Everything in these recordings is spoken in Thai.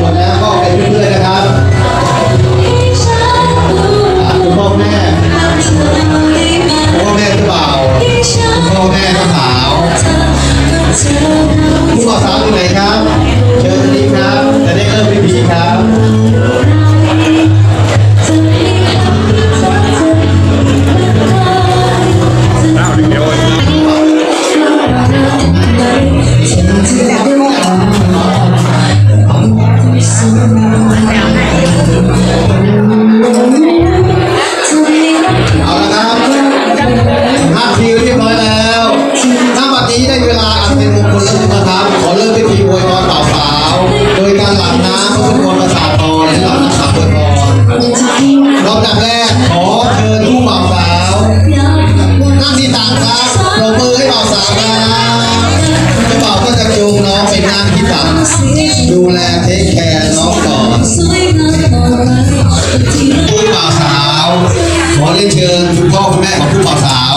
หมดแล้วก็เป็นเพื่อนๆนะครับคุณพ่อแม่คุณพ่อแม่เจ้าบ่าวพ่อแม่เจ้าสาวคุณบ่าวสาวอยู่ไหนครับ เชิญนี่ครับจะได้เริ่มพิธีครับเดี๋ยว หลังนะเขาเป็นคนประสาทต่อนและหลังนะสาวคนต่อนรอบบแรกขอเชิญผู้บ่าวสาวนั่งที่ต่างครับลงมือให้บ่าวสาวนะผู้บ่าวก็จะจูงน้องไปนั่งที่ต่างดูแลเทคแคร์น้องก่อนผู้บ่าวสาวขอเรียนเชิญคุณพ่อคุณแม่ของผู้บ่าวสาว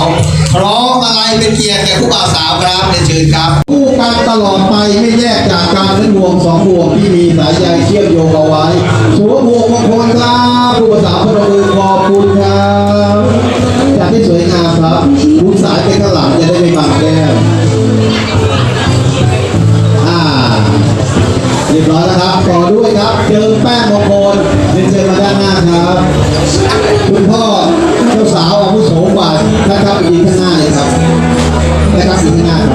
พร้อมอะไรเป็นเกียรติแก่ผู้บ่าวสาวครับเรียนเชิญครับคู่กันตลอดไปไม่แยกจากการเป็นห่วงสองห่วงที่มีสายใยเชื่อมโยงเอาไว้สวมห่วงมงคลครับผู้บ่าวสาวพนมมือขอบคุณครับจากที่สวยงามครับคุณสายเป็นข้างหลังจะได้ไม่บังแก้มอ่าเรียบร้อยแล้วครับต่อด้วยครับเจิมแป้งมงคลเรียนเชิญมาด้านหน้าครับ คุณพ่อ นะครับอีกข้างหน้าเลยครับนะครับอีกข้างหน้าครับ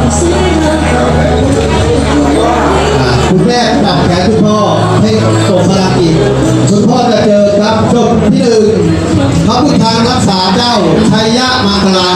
คุณแม่จับแขนคุณพ่อให้ส่งพลังอีกคุณพ่อจะเจอครับจบที่หนึ่งพระพุทธารักษาเจ้าชัยยะมังคลา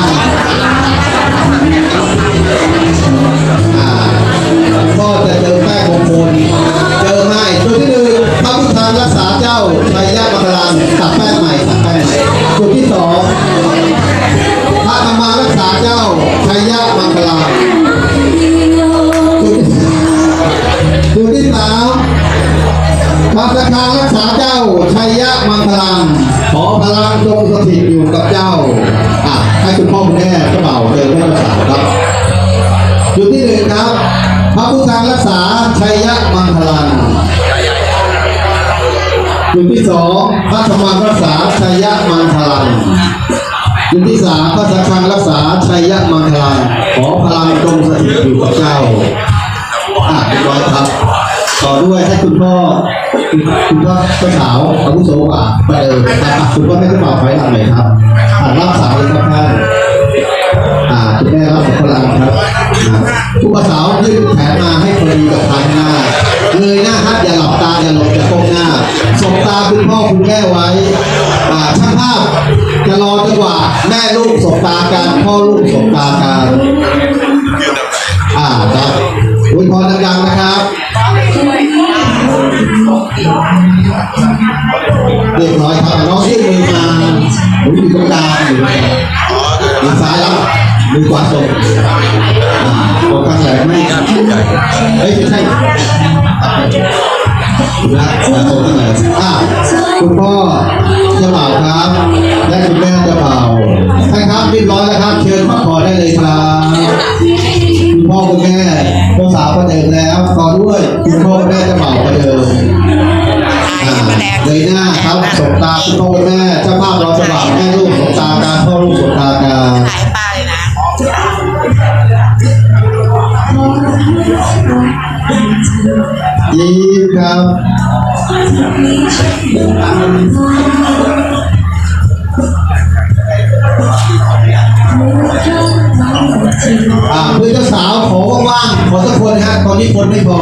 ขอพลังจงสถิตอยู่กับเจ้าอะให้คุณพ่อคุณแม่เจ้าเบ่าวเจอแม่สาครับจุดที่หนึ่งครับ พระพุทธรักษาชัยยะมังคลังจุดที่สองพระธรรมรักษาชัยยะมังคลังจุดที่สามพระสังฆรักษาชัยยะมังคลังขอพลังจงสถิตอยู่กับเจ้าอะเรียบร้อยครับ ต่อด้วยให้คุณพ่อคุณคุณพ่อเจ้าสาวอาวุโสกว่าไปเลยนะครับคุณพ่อให้เจ้าบ่าไปหลังเลยครับอะรับสายเลยครับท่านอ่าคุณแม่รับพลังครับอ่าผู้ประสาวยื่นแขนมาให้พอดีกับทางหน้าเงยหน้าครับอย่าหลับตาอย่าหลบอย่าก้มหน้าสบตาคุณพ่อคุณแม่ไว้อ่าช่างภาพจะรอจนกว่าแม่ลูกสบตากันพ่อลูกสบตากันอ่าครับอวยพรดังๆนะครับ เรียบร้อยครับน้องยื่นมือมาผมอยู่ตรงกลางอยู่ตรงกลางมือซ้ายรับมือขวาส่งอ่าตรงกลางแหลมไม่เฮ้ยไม่ใช่นะนะตรงกลางแหลมอะคุณพ่อ พรองค์แม่เจ้าภาพเราสว่างแม่ลูกสงตาการพ่อลูกสงตาการหายไปนะยิ้มครับอ่าเพื่อนเจ้าสาวขอว่างๆขอสักคนฮะตอนนี้คนไม่พอ